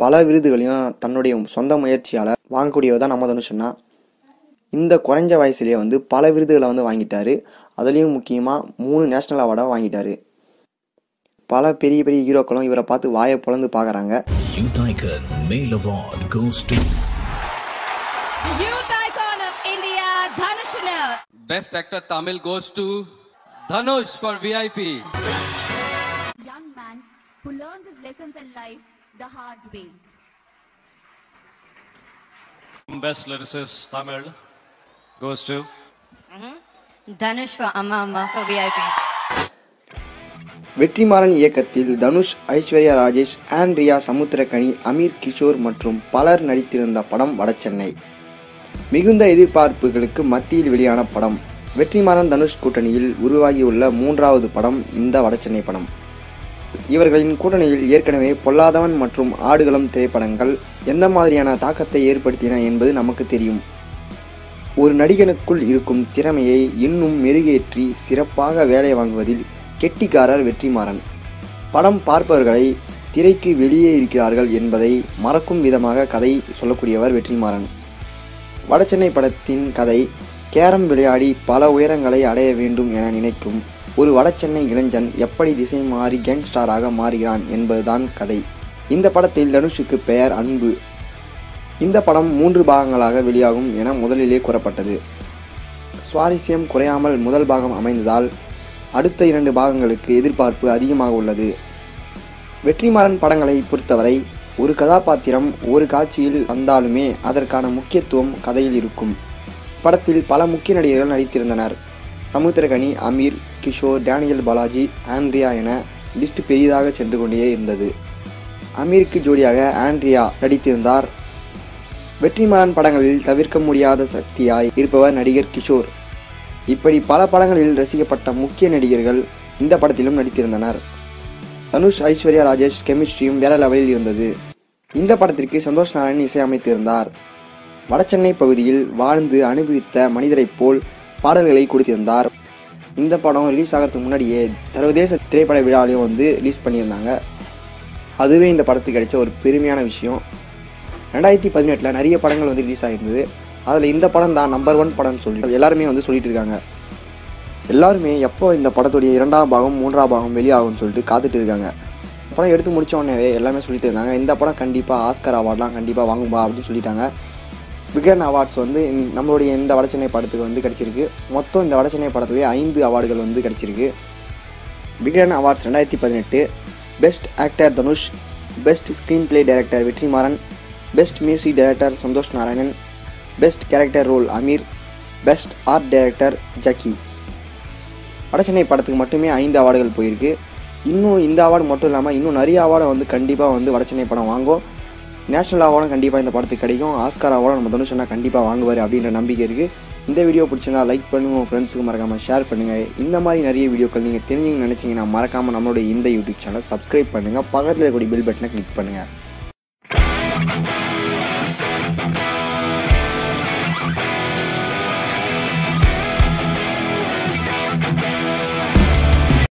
பல விருதுகளையும் தன்னுடைய சொந்த முயற்சியால் வாங்கக்கூடியவர் தான் நம்ம தனுஷன்னா இந்த குறைஞ்ச வயசுலேயே வந்து பல விருதுகளை வந்து வாங்கிட்டாரு அதுலேயும் முக்கியமாக மூணு நேஷ்னல் அவார்டாக வாங்கிட்டாரு பல பெரிய பெரிய ஹீரோக்களும் இவரை பார்த்து வாயை பொழந்து பார்க்குறாங்க Youth Icon Male Award goes to Youth icon of India, Dhanushna. Best actor Tamil goes to Dhanush for VIP. young man who learned his lessons in life the hard way. Best lyricist Tamil goes to for Amma Amma for VIP. Vetrimaaran இயக்கத்தில் தனுஷ் ஐஸ்வர்யா ராஜேஷ் ஆண்ட்ரியா சமுத்திரகனி அமீர் கிஷோர் மற்றும் பலர் நடித்திருந்த படம் வடசென்னை மிகுந்த எதிர்பார்ப்புகளுக்கு மத்தியில் வெளியான படம் வெற்றிமாறன் தனுஷ் கூட்டணியில் உருவாகியுள்ள மூன்றாவது படம் இந்த வடசென்னை படம் இவர்களின் கூட்டணியில் ஏற்கனவே பொல்லாதவன் மற்றும் ஆடுகளம் திரைப்படங்கள் எந்த மாதிரியான தாக்கத்தை ஏற்படுத்தின என்பது நமக்கு தெரியும். ஒரு நடிகனுக்குள் இருக்கும் திறமையை இன்னும் மெருகேற்றி சிறப்பாக வேலை வாங்குவதில் கெட்டிக்காரர் வெற்றிமாறன். படம் பார்ப்பவர்களை திரைக்கு வெளியே இருக்கிறார்கள் என்பதை மறக்கும் விதமாக கதை சொல்லக்கூடியவர் வெற்றிமாறன். வடசென்னை படத்தின் கதை கேரம் விளையாடி பல உயரங்களை அடைய வேண்டும் என நினைக்கும் ஒரு வடசென்னை இளைஞன் எப்படி திசை மாறி கேங்ஸ்டாராக மாறுகிறான் என்பதுதான் கதை. இந்த படத்தில் தனுஷுக்கு பெயர் அன்பு. இந்த படம் மூன்று பாகங்களாக வெளியாகும் என முதலிலே கூறப்பட்டது. சுவாரஸ்யம் குறையாமல் முதல் பாகம் அமைந்ததால் அடுத்த இரண்டு பாகங்களுக்கு எதிர்பார்ப்பு அதிகமாக உள்ளது. வெற்றிமாறன் படங்களை பொறுத்தவரை ஒரு கதாபாத்திரம் ஒரு காட்சியில் வந்தாலுமே அதற்கான முக்கியத்துவம் கதையில் இருக்கும். படத்தில் பல முக்கிய நடிகர்கள் நடித்திருந்தனர். சமுத்திரகனி அமீர் கிஷோர் டேனியல் பாலாஜி ஆண்ட்ரியா என லிஸ்ட் பெரியதாக சென்று கொண்டே இருந்தது. அமீருக்கு ஜோடியாக ஆண்ட்ரியா நடித்திருந்தார். வெற்றிமாறன் படங்களில் தவிர்க்க முடியாத சக்தியாய் இருப்பவர் நடிகர் கிஷோர். இப்படி பல படங்களில் ரசிக்கப்பட்ட முக்கிய நடிகர்கள் இந்த படத்திலும் நடித்திருந்தனர். தனுஷ் ஐஸ்வர்யா ராஜேஷ் கெமிஸ்ட்ரியும் வேற லெவலில் இருந்தது. இந்த படத்திற்கு சந்தோஷ் நாராயண் இசையமைத்திருந்தார். வடசென்னை பகுதியில் வாழ்ந்து அனுபவித்த மனிதரைப் போல் பாடல்களை கொடுத்திருந்தார். இந்த படம் ரிலீஸ் ஆகிறதுக்கு முன்னாடியே சர்வதேச திரைப்பட விழாலையும் வந்து ரிலீஸ் பண்ணியிருந்தாங்க. அதுவே இந்த படத்துக்கு கிடைச்ச ஒரு பெருமையான விஷயம். ரெண்டாயிரத்தி பதினெட்டில் நிறைய படங்கள் வந்து ரிலீஸ் ஆகிருந்தது அதில் இந்த படம் தான் நம்பர் ஒன் படம்னு சொல்லி எல்லாருமே வந்து சொல்லிட்டு இருக்காங்க. எல்லாருமே எப்போ இந்த படத்துடைய இரண்டாம் பாகம் மூன்றாம் பாகம் வெளியாகும்னு சொல்லிட்டு காத்துட்டு இருக்காங்க. படம் எடுத்து முடிச்ச உடனே எல்லாமே சொல்லிட்டு இருந்தாங்க. இந்த படம் கண்டிப்பாக ஆஸ்கர் அவார்ட்லாம் கண்டிப்பாக வாங்கும்பா அப்படின்னு சொல்லிட்டாங்க. விகடன் அவார்ட்ஸ் வந்து நம்மளுடைய இந்த வடச்சென்னை படத்துக்கு வந்து கிடச்சிருக்கு. மொத்தம் இந்த வடச்சென்னை படத்துலேயே ஐந்து அவார்டுகள் வந்து கிடச்சிருக்கு. விகடன் அவார்ட்ஸ் ரெண்டாயிரத்தி பதினெட்டு. Best actor Dhanush best screen play director Vetrimaaran best music director Santhosh Narayanan best character role Ameer best art director Jacki. Vada Chennai படத்துக்கு மட்டுமே ஐந்து அவார்டுகள் போயிருக்கு. இன்னும் இந்த அவார்டு மட்டும் இல்லாமல் இன்னும் நிறைய அவார்டை வந்து கண்டிப்பாக வந்து வடசென்னை படம் வாங்கும். நேஷனல் அவார்டும் கண்டிப்பாக இந்த படத்துக்கு கிடைக்கும். ஆஸ்கார் அவார்டும் நம்ம தனுஷ் கண்டிப்பாக வாங்குவார் அப்படின்ற நம்பிக்கை இருக்குது இந்த வீடியோ பிடிச்சிருந்தா லைக் பண்ணுங்கள் உங்கள் ஃப்ரெண்ட்ஸுக்கு மறக்காமல் ஷேர் பண்ணுங்கள் இந்த மாதிரி நிறைய வீடியோக்கள் நீங்கள் தெரிஞ்சுங்க நினச்சிங்கன்னா மறக்காமல் நம்மளுடைய இந்த யூடியூப் சேனல் சப்ஸ்கிரைப் பண்ணுங்கள் பக்கத்தில் இருக்கக்கூடிய பில் பட்டனை கிளிக் பண்ணுங்கள்